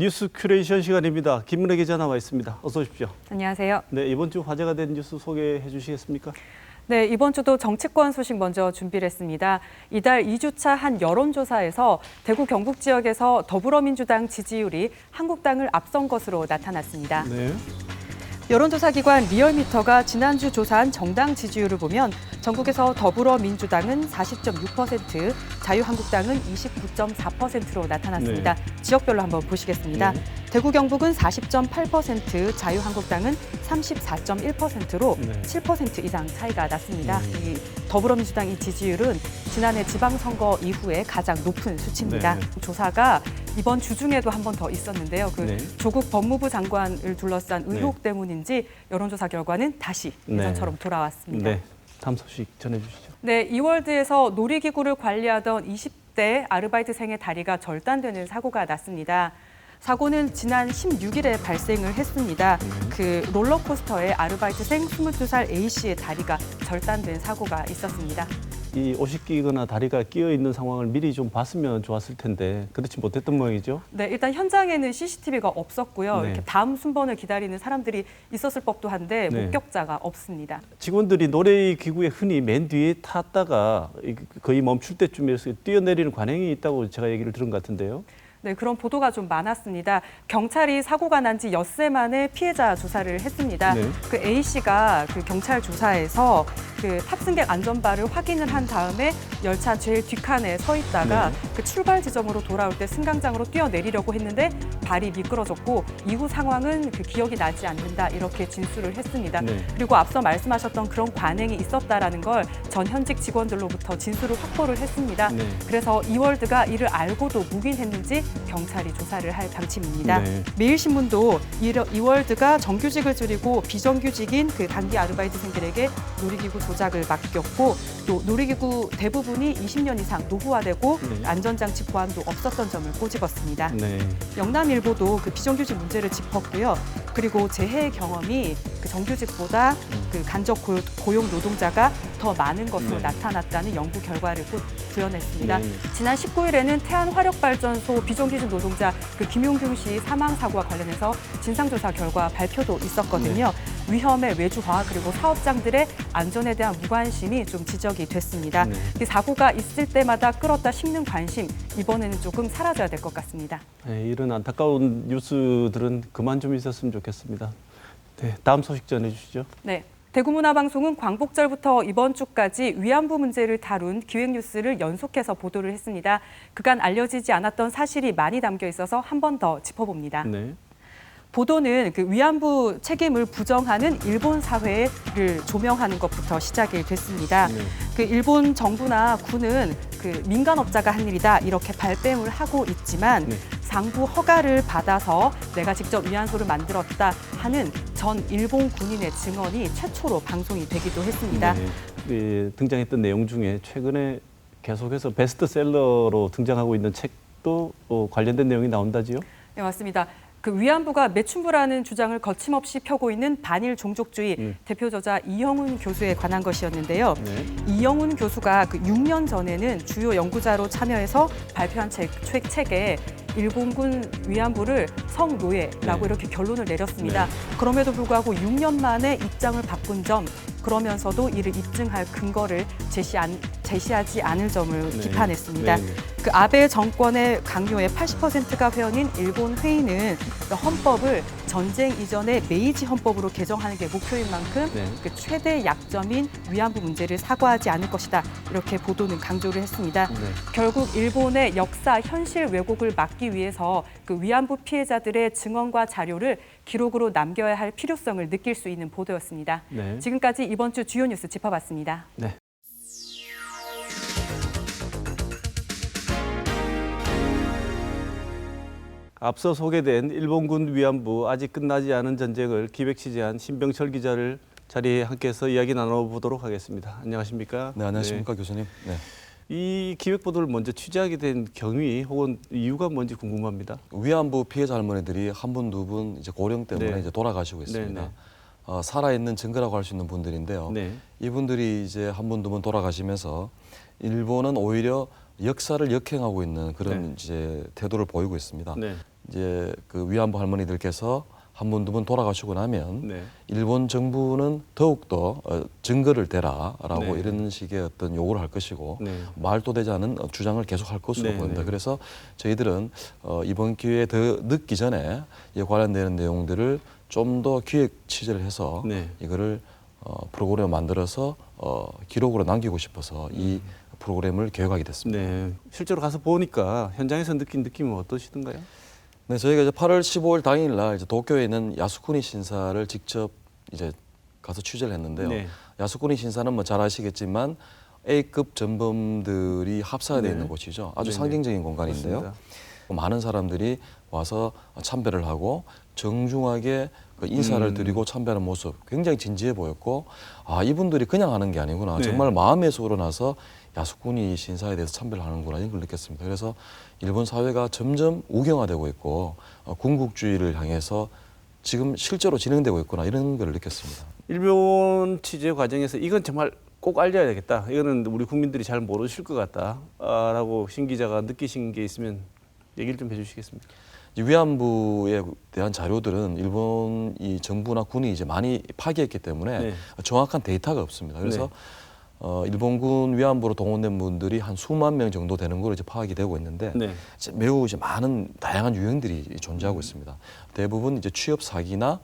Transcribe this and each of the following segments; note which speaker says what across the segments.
Speaker 1: 뉴스 큐레이션 시간입니다. 김문혜 기자 나와 있습니다. 어서 오십시오.
Speaker 2: 안녕하세요.
Speaker 1: 네, 이번 주 화제가 된 뉴스 소개해 주시겠습니까?
Speaker 2: 네, 이번 주도 정치권 소식 먼저 준비를 했습니다. 이달 2주차 한 여론조사에서 대구 경북 지역에서 더불어민주당 지지율이 한국당을 앞선 것으로 나타났습니다.
Speaker 1: 네.
Speaker 2: 여론조사 기관 리얼미터가 지난주 조사한 정당 지지율을 보면 전국에서 더불어민주당은 40.6%, 자유한국당은 29.4%로 나타났습니다. 지역별로 한번 보시겠습니다.
Speaker 1: 네.
Speaker 2: 대구 경북은 40.8%, 자유한국당은 34.1%로
Speaker 1: 네.
Speaker 2: 7% 이상 차이가 났습니다.
Speaker 1: 음.
Speaker 2: 이 더불어민주당 이 지지율은 지난해 지방선거 이후에 가장 높은 수치입니다.
Speaker 1: 네.
Speaker 2: 조사가 이번 주 중에도 한 번 더 있었는데요. 그
Speaker 1: 네.
Speaker 2: 조국 법무부 장관을 둘러싼 의혹 때문인지 여론조사 결과는 다시
Speaker 1: 네.
Speaker 2: 예전처럼 돌아왔습니다.
Speaker 1: 네. 다음 소식 전해 주시죠.
Speaker 2: 네, 이월드에서 놀이기구를 관리하던 20대 아르바이트생의 다리가 절단되는 사고가 났습니다. 사고는 지난 16일에 발생을 했습니다. 그 롤러코스터에 아르바이트생 22살 A씨의 다리가 절단된 사고가 있었습니다.
Speaker 1: 이 옷이 끼거나 다리가 끼어 있는 상황을 미리 좀 봤으면 좋았을 텐데 그렇지 못했던 모양이죠.
Speaker 2: 네, 일단 현장에는 CCTV가 없었고요.
Speaker 1: 네.
Speaker 2: 이렇게 다음 순번을 기다리는 사람들이 있었을 법도 한데
Speaker 1: 네.
Speaker 2: 목격자가 없습니다.
Speaker 1: 직원들이 노래 기구에 흔히 맨 뒤에 탔다가 이- 거의 멈출 때쯤에서 뛰어내리는 관행이 있다고 제가 얘기를 들은 것 같은데요.
Speaker 2: 네, 그런 보도가 좀 많았습니다. 경찰이 사고가 난 지 엿새 만에 피해자 조사를 했습니다.
Speaker 1: 네.
Speaker 2: 그 A 씨가 그 경찰 조사에서 그 탑승객 안전바를 확인을 한 다음에 열차 제일 뒷칸에 서 있다가
Speaker 1: 네.
Speaker 2: 그 출발 지점으로 돌아올 때 승강장으로 뛰어내리려고 했는데 발이 미끄러졌고 이후 상황은 그 기억이 나지 않는다 이렇게 진술을 했습니다.
Speaker 1: 네.
Speaker 2: 그리고 앞서 말씀하셨던 그런 관행이 있었다라는 걸 전 현직 직원들로부터 진술을 확보를 했습니다.
Speaker 1: 네.
Speaker 2: 그래서 이월드가 이를 알고도 묵인했는지 경찰이 조사를 할 방침입니다.
Speaker 1: 네.
Speaker 2: 매일신문도 이월드가 정규직을 줄이고 비정규직인 그 단기 아르바이트생들에게 놀이기구 조작을 맡겼고 또 놀이기구 대부분이 20년 이상 노후화되고
Speaker 1: 네.
Speaker 2: 안전장치 보안도 없었던 점을 꼬집었습니다.
Speaker 1: 네.
Speaker 2: 영남일보도 그 비정규직 문제를 짚었고요. 그리고 재해 경험이 그 정규직보다 그 간접 고- 고용 노동자가 더 많은 것으로
Speaker 1: 네.
Speaker 2: 나타났다는 연구 결과를 꼭 구현했습니다.
Speaker 1: 네.
Speaker 2: 지난 19일에는 태안 화력발전소 비정규직 노동자 그 김용균 씨 사망 사고와 관련해서 진상조사 결과 발표도 있었거든요. 위험의 외주화 그리고 사업장들의 안전에 대한 무관심이 좀 지적이 됐습니다.
Speaker 1: 네.
Speaker 2: 이 사고가 있을 때마다 끌었다 식는 관심 이번에는 조금 사라져야 될 것 같습니다.
Speaker 1: 네, 이런 안타까운 뉴스들은 그만 좀 있었으면 좋겠습니다. 네, 다음 소식 전해 주시죠.
Speaker 2: 네. 대구문화방송은 광복절부터 이번 주까지 위안부 문제를 다룬 기획뉴스를 연속해서 보도를 했습니다. 그간 알려지지 않았던 사실이 많이 담겨 있어서 한 번 더 짚어봅니다.
Speaker 1: 네.
Speaker 2: 보도는 그 위안부 책임을 부정하는 일본 사회를 조명하는 것부터 시작이 됐습니다.
Speaker 1: 네.
Speaker 2: 그 일본 정부나 군은 그 민간업자가 한 일이다 이렇게 발뺌을 하고 있지만
Speaker 1: 네.
Speaker 2: 상부 허가를 받아서 내가 직접 위안소를 만들었다 하는 전 일본 군인의 증언이 최초로 방송이 되기도 했습니다.
Speaker 1: 네. 예, 등장했던 내용 중에 최근에 계속해서 베스트셀러로 등장하고 있는 책도 어, 관련된 내용이 나온다지요?
Speaker 2: 네, 맞습니다. 그 위안부가 매춘부라는 주장을 거침없이 펴고 있는 반일 종족주의
Speaker 1: 음.
Speaker 2: 대표 저자 이영훈 교수에 관한 것이었는데요.
Speaker 1: 네.
Speaker 2: 이영훈 교수가 그 6년 전에는 주요 연구자로 참여해서 발표한 책, 책 책에 일본군 위안부를 성노예라고
Speaker 1: 네.
Speaker 2: 이렇게 결론을 내렸습니다. 그럼에도 불구하고 6년 만에 입장을 바꾼 점, 그러면서도 이를 입증할 근거를 제시 안, 제시하지 않을 점을
Speaker 1: 네.
Speaker 2: 비판했습니다.
Speaker 1: 네, 네.
Speaker 2: 그 아베 정권의 강요의 80%가 회원인 일본 회의는 그 헌법을 전쟁 이전의 메이지 헌법으로 개정하는 게 목표인 만큼
Speaker 1: 네.
Speaker 2: 그 최대 약점인 위안부 문제를 사과하지 않을 것이다 이렇게 보도는 강조를 했습니다.
Speaker 1: 네.
Speaker 2: 결국 일본의 역사 현실 왜곡을 막기 위해서 그 위안부 피해자들의 증언과 자료를 기록으로 남겨야 할 필요성을 느낄 수 있는 보도였습니다.
Speaker 1: 네.
Speaker 2: 지금까지 이번 주 주요 뉴스 짚어봤습니다.
Speaker 1: 네. 앞서 소개된 일본군 위안부 아직 끝나지 않은 전쟁을 기획 취재한 신병철 기자를 자리에 함께해서 이야기 나눠보도록 하겠습니다. 안녕하십니까?
Speaker 3: 네, 안녕하십니까 교수님. 네.
Speaker 1: 네. 이 기획 보도를 먼저 취재하게 된 경위 혹은 이유가 뭔지 궁금합니다.
Speaker 3: 위안부 피해자 할머니들이 한 분, 두 분 이제 고령 때문에
Speaker 1: 네.
Speaker 3: 이제 돌아가시고 있습니다.
Speaker 1: 네, 네.
Speaker 3: 어, 살아 있는 증거라고 할 수 있는 분들인데요.
Speaker 1: 네.
Speaker 3: 이분들이 이제 한 분, 두 분 돌아가시면서 일본은 오히려 역사를 역행하고 있는 그런
Speaker 1: 네.
Speaker 3: 이제 태도를 보이고 있습니다.
Speaker 1: 네.
Speaker 3: 이제 그 위안부 할머니들께서 한 분 두 분 돌아가시고 나면
Speaker 1: 네.
Speaker 3: 일본 정부는 더욱더 어, 증거를 대라라고
Speaker 1: 네.
Speaker 3: 이런 식의 어떤 요구를 할 것이고
Speaker 1: 네.
Speaker 3: 말도 되지 않은 어, 주장을 계속 할 것으로
Speaker 1: 네,
Speaker 3: 보입니다.
Speaker 1: 네.
Speaker 3: 그래서 저희들은 어, 이번 기회에 더 늦기 전에 이 관련되는 내용들을 좀 더 기획 취재를 해서
Speaker 1: 네.
Speaker 3: 이거를 어, 프로그램을 만들어서 어, 기록으로 남기고 싶어서 이 프로그램을 계획하게 됐습니다.
Speaker 1: 네. 실제로 가서 보니까 현장에서 느낀 느낌은 어떠시던가요?
Speaker 3: 네, 저희가 이제 8월 15일 당일 날 이제 도쿄에 있는 야스쿠니 신사를 직접 이제 가서 취재를 했는데요.
Speaker 1: 네.
Speaker 3: 야스쿠니 신사는 뭐 잘 아시겠지만 A급 전범들이 합사되어
Speaker 1: 네.
Speaker 3: 있는 곳이죠. 아주
Speaker 1: 네네.
Speaker 3: 상징적인 공간인데요.
Speaker 1: 맞습니다.
Speaker 3: 많은 사람들이 와서 참배를 하고 정중하게 그 인사를
Speaker 1: 음.
Speaker 3: 드리고 참배하는 모습 굉장히 진지해 보였고 아 이분들이 그냥 하는 게 아니구나
Speaker 1: 네.
Speaker 3: 정말 마음에서 우러나서 야스쿠니 신사에 대해서 참배를 하는구나 이런 걸 느꼈습니다. 그래서 일본 사회가 점점 우경화되고 있고 어, 군국주의를 향해서 지금 실제로 진행되고 있구나 이런 걸 느꼈습니다.
Speaker 1: 일본 취재 과정에서 이건 정말 꼭 알려야 되겠다. 이거는 우리 국민들이 잘 모르실 것 같다라고 신 기자가 느끼신 게 있으면 얘기를 좀 해주시겠습니까?
Speaker 3: 이 위안부에 대한 자료들은 일본 이 정부나 군이 이제 많이 파기했기 때문에
Speaker 1: 네.
Speaker 3: 정확한 데이터가 없습니다. 그래서
Speaker 1: 네.
Speaker 3: 어, 일본군 위안부로 동원된 분들이 한 수만 명 정도 되는 걸로 이제 파악이 되고 있는데
Speaker 1: 네.
Speaker 3: 매우 이제 많은 다양한 유형들이 존재하고 있습니다. 대부분 이제 취업 사기나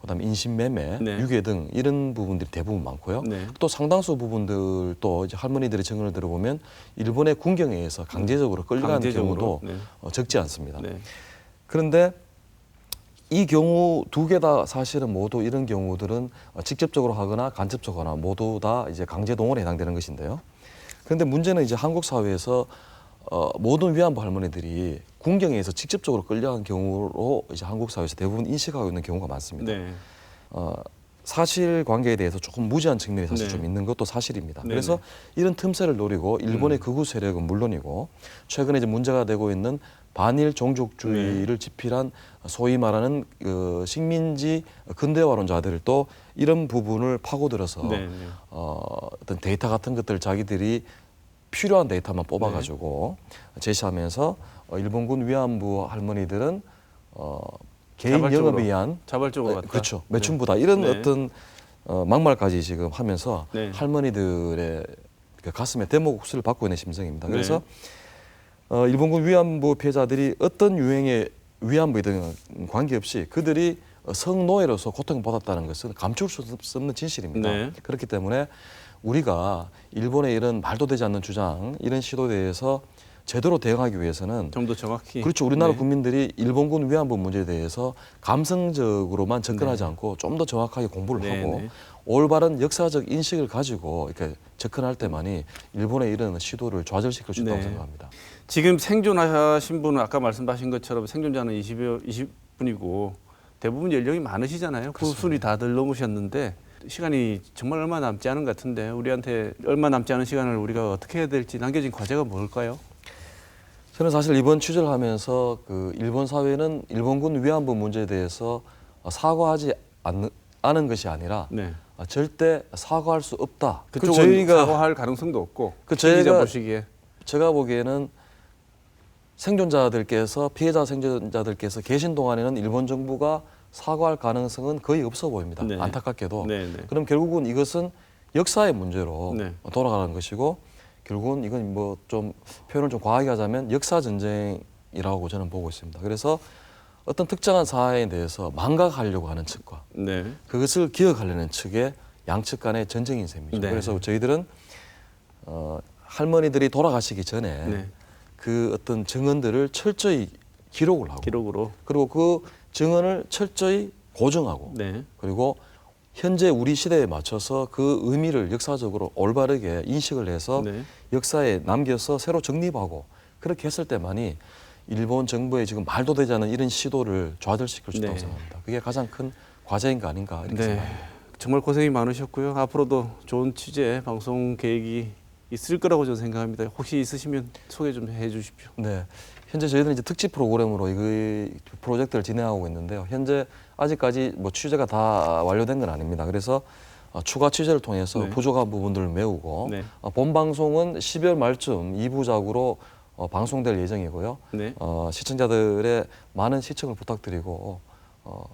Speaker 3: 그다음에 인신매매,
Speaker 1: 네.
Speaker 3: 유괴 등 이런 부분들이 대부분 많고요.
Speaker 1: 네.
Speaker 3: 또 상당수 부분들 또 이제 할머니들의 증언을 들어보면 일본의 군경에 의해서 강제적으로 끌려가는
Speaker 1: 강제적으로,
Speaker 3: 경우도
Speaker 1: 네.
Speaker 3: 어, 적지 않습니다.
Speaker 1: 네.
Speaker 3: 그런데 이 경우 두 개 다 사실은 모두 이런 경우들은 어, 직접적으로 하거나 간접적으로 하거나 모두 다 이제 강제 동원에 해당되는 것인데요. 그런데 문제는 이제 한국 사회에서 어, 모든 위안부 할머니들이 군경에서 직접적으로 끌려간 경우로 이제 한국 사회에서 대부분 인식하고 있는 경우가 많습니다.
Speaker 1: 네.
Speaker 3: 어, 사실 관계에 대해서 조금 무지한 측면이 사실
Speaker 1: 네.
Speaker 3: 좀 있는 것도 사실입니다.
Speaker 1: 네네.
Speaker 3: 그래서 이런 틈새를 노리고 일본의
Speaker 1: 음.
Speaker 3: 극우 세력은 물론이고 최근에 이제 문제가 되고 있는 반일
Speaker 1: 네.
Speaker 3: 종족주의를 지필한 소위 말하는 그 식민지 근대화론자들을 또 이런 부분을 파고들어서
Speaker 1: 네. 네.
Speaker 3: 어, 어떤 데이터 같은 것들 자기들이 필요한 데이터만 뽑아가지고
Speaker 1: 네.
Speaker 3: 제시하면서 어, 일본군 위안부 할머니들은 어, 개인
Speaker 1: 자발적으로
Speaker 3: 영업에 의한
Speaker 1: 자발적으로
Speaker 3: 어,
Speaker 1: 갔다.
Speaker 3: 그렇죠.
Speaker 1: 네.
Speaker 3: 매춘부다 이런
Speaker 1: 네.
Speaker 3: 어떤 어, 막말까지 지금 하면서
Speaker 1: 네.
Speaker 3: 할머니들의 그 가슴에 대목을 받고 있는 심정입니다.
Speaker 1: 네.
Speaker 3: 그래서 어, 일본군 위안부 피해자들이 어떤 유행의 위안부이든 관계없이 그들이 어, 성노예로서 고통받았다는 것은 감출 수 없는 진실입니다.
Speaker 1: 네.
Speaker 3: 그렇기 때문에 우리가 일본의 이런 말도 되지 않는 주장, 이런 시도에 대해서 제대로 대응하기 위해서는
Speaker 1: 좀 더 정확히.
Speaker 3: 그렇죠. 우리나라
Speaker 1: 네.
Speaker 3: 국민들이 일본군 위안부 문제에 대해서 감성적으로만 접근하지 않고 좀 더 정확하게 공부를
Speaker 1: 네,
Speaker 3: 하고
Speaker 1: 네.
Speaker 3: 올바른 역사적 인식을 가지고 이렇게 접근할 때만이 일본의 이런 시도를 좌절시킬 수 있다고
Speaker 1: 네.
Speaker 3: 생각합니다.
Speaker 1: 지금 생존하신 분은 아까 말씀하신 것처럼 생존자는 20여 20분이고 대부분 연령이 많으시잖아요. 구순이 다들 넘으셨는데 시간이 정말 얼마 남지 않은 것 같은데 우리한테 얼마 남지 않은 시간을 우리가 어떻게 해야 될지 남겨진 과제가 뭘까요?
Speaker 3: 저는 사실 이번 취재를 하면서 그 일본 사회는 일본군 위안부 문제에 대해서 사과하지 않는, 않은 것이 아니라
Speaker 1: 네.
Speaker 3: 아, 절대 사과할 수 없다. 그
Speaker 1: 그쪽은
Speaker 3: 저희가
Speaker 1: 사과할 가능성도 없고 그그 저희가
Speaker 3: 저희가-
Speaker 1: 보시기에
Speaker 3: 제가 보기에는 생존자들께서 피해자 생존자들께서 계신 동안에는 일본 정부가 사과할 가능성은 거의 없어 보입니다.
Speaker 1: 네.
Speaker 3: 안타깝게도.
Speaker 1: 네, 네.
Speaker 3: 그럼 결국은 이것은 역사의 문제로
Speaker 1: 네.
Speaker 3: 돌아가는 것이고 결국은 이건 뭐 좀 표현을 좀 과하게 하자면 역사 전쟁이라고 저는 보고 있습니다. 그래서 어떤 특정한 사안에 대해서 망각하려고 하는 측과
Speaker 1: 네.
Speaker 3: 그것을 기억하려는 측의 양측 간의 전쟁인 셈이죠.
Speaker 1: 네.
Speaker 3: 그래서 저희들은 어, 할머니들이 돌아가시기 전에
Speaker 1: 네.
Speaker 3: 그 어떤 증언들을 철저히 기록을 하고
Speaker 1: 기록으로
Speaker 3: 그리고 그 증언을 철저히 고정하고
Speaker 1: 네.
Speaker 3: 그리고 현재 우리 시대에 맞춰서 그 의미를 역사적으로 올바르게 인식을 해서
Speaker 1: 네.
Speaker 3: 역사에 남겨서 새로 정립하고 그렇게 했을 때만이 일본 정부의 지금 말도 되지 않는 이런 시도를 좌절시킬 수 있다고
Speaker 1: 네.
Speaker 3: 생각합니다. 그게 가장 큰 과제인 거 아닌가 이렇게
Speaker 1: 네.
Speaker 3: 생각합니다.
Speaker 1: 정말 고생이 많으셨고요. 앞으로도 좋은 취재 방송 계획이 있을 거라고 저는 생각합니다. 혹시 있으시면 소개 좀 해주십시오.
Speaker 3: 네. 현재 저희들은 이제 특집 프로그램으로 이 프로젝트를 진행하고 있는데요. 현재 아직까지 뭐 취재가 다 완료된 건 아닙니다. 그래서 어, 추가 취재를 통해서
Speaker 1: 네.
Speaker 3: 부족한 부분들을 메우고
Speaker 1: 네.
Speaker 3: 어, 본 방송은 12월 말쯤 2부작으로 어, 방송될 예정이고요.
Speaker 1: 네.
Speaker 3: 어, 시청자들의 많은 시청을 부탁드리고 어,